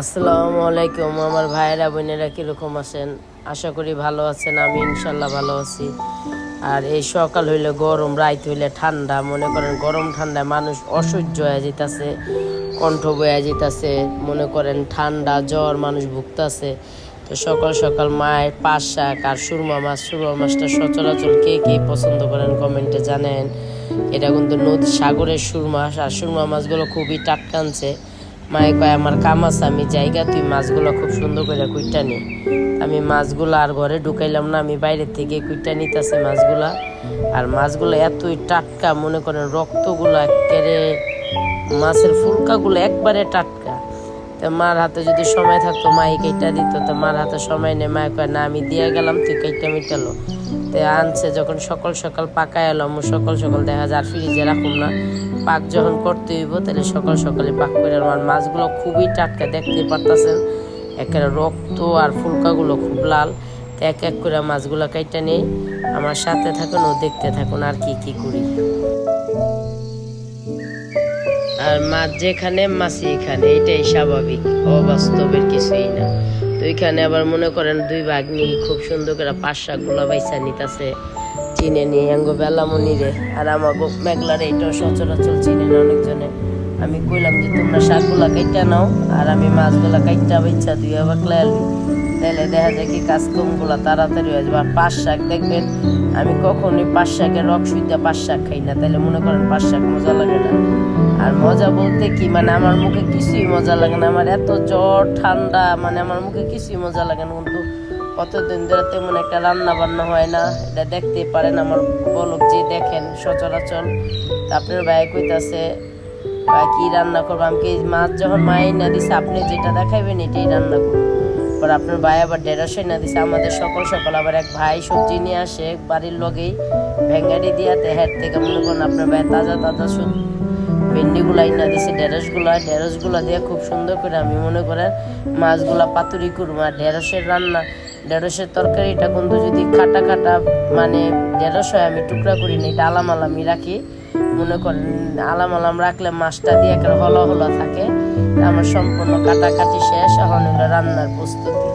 আসসালামু আলাইকুম, আমার ভাইয়েরা, বোনেরা কীরকম আছেন? আশা করি ভালো আছেন, আমি ইনশাল্লাহ ভালো আছি। আর এই সকাল হইলে গরম, রাইত হইলে ঠান্ডা, মনে করেন গরম ঠান্ডায় মানুষ অসহ্য হয়ে যেতেছে কণ্ঠ বয়ে যেতেছে মনে করেন ঠান্ডা জ্বর মানুষ ভুগতেছে। তো সকাল সকাল মায়ের পাঁচ শাক আর সুরমা মাছ, সুরমা মাছটা সচরাচর কে কে পছন্দ করেন কমেন্টে জানেন। এটা কিন্তু নদী সাগরের সুরমা, আর সুরমা মাছগুলো খুবই টাটকা আনছে। মায়ে কয়, আমার কাম আছে, আমি জায়গা, তুই মাছগুলো খুব সুন্দর করে কুইটা নি। আমি মাছগুলো আর ঘরে ঢুকাইলাম না, আমি বাইরে থেকে কুইটা নিতেছে মাছগুলা। আর মাছগুলো এতই টাটকা, মনে করেন রক্তগুলো একেবারে, মাছের ফুলকাগুলো একবারে টাটকা। তো মার হাতে যদি সময় থাকতো মা কেইটা দিত, তো মার হাতে সময় নেই, মায়ে কয়, না, আমি দিয়ে গেলাম, তুই কেইটা মিটালো? তো আনছে, যখন সকাল সকাল পাকায় এলাম সকাল সকাল দেখা যায় আর ফ্রিজে রাখুন না। পাক যখন করতে হইব, তাহলে সকাল সকালে পাক করে আমার মাছগুলো খুবই টাটকা, দেখতে পারতাছেন? একেবারে রক্ত আর ফুলকাগুলো খুব লাল। তো এক এক করে মাছগুলো কাইটা নেই, আমার সাথে থাকুন, ও দেখতে থাকুন আর কি কি করি। আর মাছ যেখানে মাছি এখানে, এটাই স্বাভাবিক, অবাস্তবের কিছুই না। তো এখানে আবার মনে করেন দুই ভাগ্নি খুব সুন্দর করে পাঁচ শাকগুলো বাইসা নিতেছে। চিনে নিয়ে আঙ্গ বেলামনি রে আর আমাকে মেঘলার এইটাও সচরাচর চিনে না অনেকজনে। আমি কইলাম যে, তোমরা শাকগুলা কাইটা নাও, আর আমি মাছগুলা কাইটা বাইচা দুই, আবার আলু তাহলে দেখা যায় কি কাজকর্মগুলো তাড়াতাড়ি হয়ে যাবে। আর পাঁচ শাক দেখবেন, আমি কখনোই পাঁচ শাকের রক সুইতে পাঁচ শাক খাই না। তাহলে মনে করেন পাঁচ শাক মজা লাগে না। আর মজা বলতে কি মানে আমার মুখে কিছুই মজা লাগে না। আমার এত জ্বর, ঠান্ডা মানে আমার মুখে কিছুই মজা লাগে না। কিন্তু কতদিন ধরে তেমন একটা রান্না বান্না হয় না। এটা দেখতেই পারেন আমার বলক যে দেখেন সচরাচর। আপনার ভাই কইতাছে বা কি রান্না করব? আমি কি মাছ যখন মায়ের না দিছে, আপনি যেটা দেখাইবেন, এটাই রান্না করব। পর আপনার ভাই আবার ঢেঁড়সই না দিছে, আমাদের সকল সকল আবার এক ভাই সবজি নিয়ে আসে বাড়ির লগেই, ভেঙ্গারি দিয়া তেহার থেকে মনে করেন আপনার ভাই তাজা তাজা সবজি ভেন্ডিগুলা ইনা দিছে, ঢেঁড়সগুলা ঢেঁড়সগুলা দিয়ে খুব সুন্দর করে আমি মনে করেন মাছগুলা পাতুরি করব, আর ঢেঁড়সের রান্না ঢেঁড়সের তরকারিটা কিন্তু যদি কাটা কাটা মানে ঢেঁড়স হয় আমি টুকরা করি নি এটা আলাম আলামই রাখি। মনে করেন আলাম আলাম রাখলে মাছটা দিয়ে একটা হলো হলো থাকে। আমার সম্পূর্ণ কাটাকাটি শেষ, এখন হলো রান্নার প্রস্তুতি।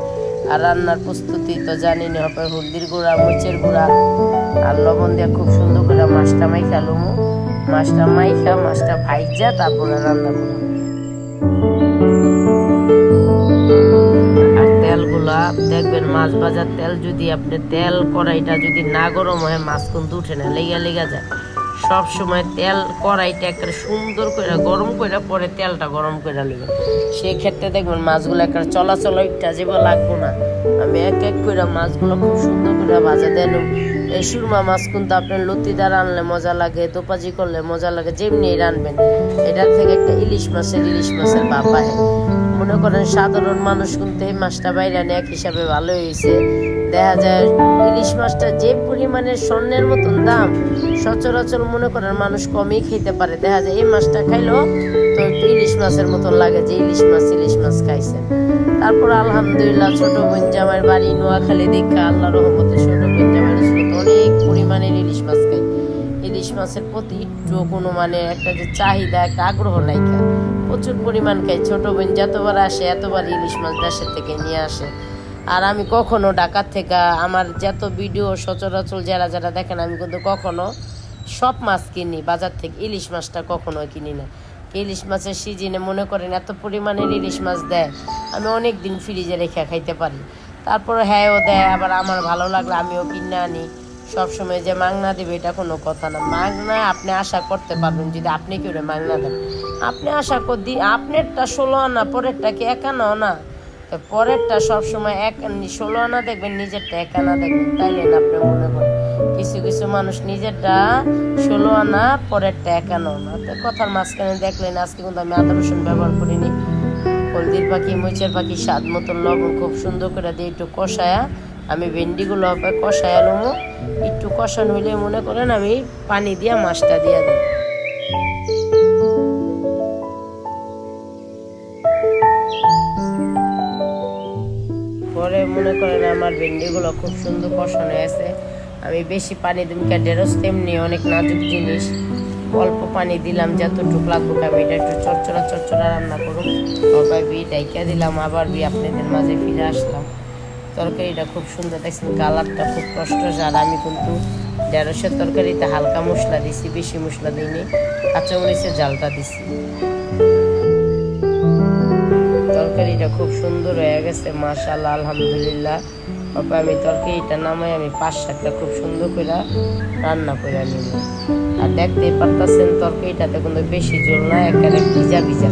আর রান্নার প্রস্তুতি তো জানি না হবে হলদির গুঁড়া, মরিচের গুঁড়া, আর লবণ দিয়ে খুব সুন্দর করে মাছটা মাইখা লুমু মাছটা মাইখা, মাছটা ভাইজা, তারপরে রান্না করব। দেখবেন মাছ ভাজার তেল যদি আপনি তেল কড়াইটা যদি না গরম হয়, মাছ কিন্তু উঠে না, লেগা লেগা যায়। সব সময় তেল কড়াইটা একটা সুন্দর করে গরম করে পরে তেলটা গরম করে নেবেন। সেই ক্ষেত্রে দেখবেন মাছগুলো একটা চলাচল একটা যেব লাগবো না। আমি এক এক করে মাছগুলো খুব সুন্দর করে ভাজা দেন এই সুরমা মাছ কিন্তু আপনার লতিদার আনলে মজা লাগে দোপাজি করলে মজা লাগে, যেমনি রানবেন। এটার থেকে একটা ইলিশ মাছের ইলিশ মাছের বাবা মনে করেন সাধারণ মানুষ কিন্তু এই মাছটা বাইরে এক হিসাবে ভালো হয়েছে। দেখা যায় ইলিশ মাছটা যে পরিমাণের স্বর্ণের মতন দাম, সচরাচর মনে করেন মানুষ কমই খেতে পারে। দেখা যায় এই মাছটা খাইলেও তো ইলিশ মাছের মতন লাগে যে ইলিশ মাছ ইলিশ মাছ খাইছেন। তারপর আলহামদুলিল্লাহ ছোট বোন জামার বাড়ি নোয়াখালী দেখা আল্লাহ রহমতে অনেক পরিমাণের ইলিশ মাছ খাই। ইলিশ মাছের প্রতি একটু কোনো মানে একটা যে চাহিদা, একটা আগ্রহ নাই খা প্রচুর পরিমাণ খাই ছোটো বোন যতবার আসে, এতবার ইলিশ মাছ দেশের থেকে নিয়ে আসে। আর আমি কখনো ঢাকার থেকে আমার যত ভিডিও সচরাচর যারা যারা দেখেন, আমি কিন্তু কখনো সব মাছ কিনি। বাজার থেকে ইলিশ মাছটা কখনো কিনি না। ইলিশ মাছের সিজনে মনে করেন এত পরিমাণের ইলিশ মাছ দেয়, আমি অনেক দিন ফ্রিজে রেখে খাইতে পারি। তারপরে হ্যাঁও দেয়, আবার আমার ভালো লাগলে আমিও কিনে আনি। সবসময় যে মাংনা দেবে, এটা কোনো কথা না। মাংনা আপনি আশা করতে পারবেন যদি আপনি কেউ মাংনা দেন। আপনি আশা করি আপনারটা ষোলো আনা, পরেরটা কি এক আনাও না? তো পরেরটা সবসময় এক ষোলো আনা দেখবেন, নিজেরটা এক আনা দেখবেন। তাইলে না আপনি মনে করেন, কিছু কিছু মানুষ নিজেরটা ষোলো আনা, পরেরটা এক আনাও না। তো কথার মাঝখানে দেখলেন, আজকে কিন্তু আমি আদা রসুন ব্যবহার করিনি। হলদির পাখি, মরিচের পাখি, স্বাদ মতন লবণ খুব সুন্দর করে দিয়ে একটু কষায়া আমি ভেন্ডিগুলো হবে কষায়া নেব একটু কষানো হইলে মনে করেন আমি পানি দিয়া মাছটা দিয়ে দেবো। পরে মনে করেন আমার ভেন্ডিগুলো খুব সুন্দর কষানো আছে আমি বেশি পানি দিন ঢেঁড়স তেমনি অনেক নাজুক জিনিস। অল্প পানি দিলাম, যতটুকু লাগবো আমি এটা একটু চচ্চড়া চচ্চড়া রান্না করুন তারপর বি ডাইকা দিলাম, আবার বি আপনাদের মাঝে ফিরে আসলাম। তরকারিটা খুব সুন্দর দেখছেন, কালারটা খুব কষ্ট আর আমি কিন্তু ঢেঁড়সের তরকারিতে হালকা মশলা দিছি, বেশি মশলা দিইনি, কাঁচামরিচের জালটা দিছি। তরকারিটা খুব সুন্দর হয়ে গেছে মাশাল্লাহ আলহামদুলিল্লাহ। তারপর আমি তরকারিটা নামাই, আমি পাঁচ শাকটা খুব সুন্দর করে রান্না করে নিব। আর দেখতেই পারতেছেন, তরকারিটাতে কিন্তু বেশি ঝোল না, একেবারে ভিজা ভিজা।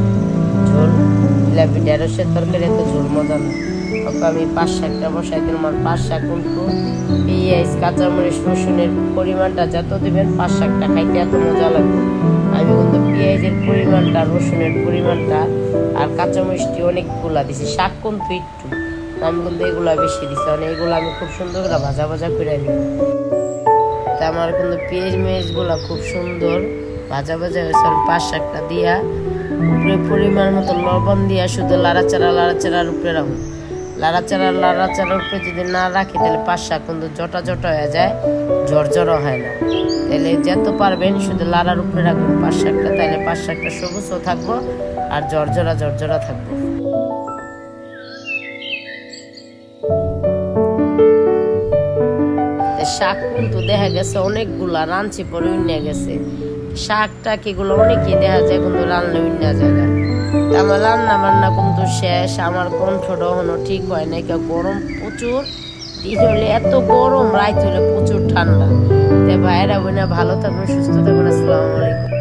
ঝোল ঢেঁড়সের তরকারি এত ঝোল মজা না। আমি পাঁচ শাকটা বসাই দিলাম। আর পাঁচ শাক কিন্তু পেঁয়াজ কাঁচামরিচ, রসুনের পরিমাণটা যত দেবেন, পাঁচ শাকটা খাইতে এত মজা লাগবে। আমি কিন্তু পেঁয়াজের পরিমাণটা, রসুনের পরিমাণটা আর কাঁচামরিচটি অনেকগুলা দিছি। শাক কিন্তু একটু, আমি কিন্তু এগুলা বেশি দিছি। মানে এগুলো আমি খুব সুন্দর করে ভাজা ভাজা করে নিব তা আমার কিন্তু পেঁয়াজ মেয়াজগুলা খুব সুন্দর, ভাজা ভাজা হয়েছে। আমি পাঁচ শাকটা দিয়া উপরে পরিমাণ মতো লবণ দিয়া শুধু লাড়াচাড়া লাড়াচাড়ার উপরে রাখুন লাড়াচাড়া, লাড়াচাড়ার উপরে যদি না রাখি, তাহলে পাঁচ শাক কিন্তু জটা জটা হয়ে যায় ঝরঝরও হয় না। তাহলে যত পারবেন শুধু লাড়ার উপরে রাখবেন পাঁচ শাকটা তাহলে পাঁচ শাকটা সবুজও থাকব আর জর্জরা জর্জরা থাকব। শাক কিন্তু দেখা গেছে অনেকগুলা রাঁধছি পরে উন্না গেছে। শাকটা কিগুলো অনেকই দেখা যায়, কিন্তু রান্না উন্না যায় না। আমার রান্না বান্না কিন্তু শেষ, আমার কণ্ঠটা এখনও ঠিক হয় না কেউ গরম প্রচুর। দিন হলে এত গরম রাত হলে প্রচুর ঠান্ডা। তাই ভাইরা বোনা ভালো থাকবেন, সুস্থ থাকবেন, আসসালামু আলাইকুম।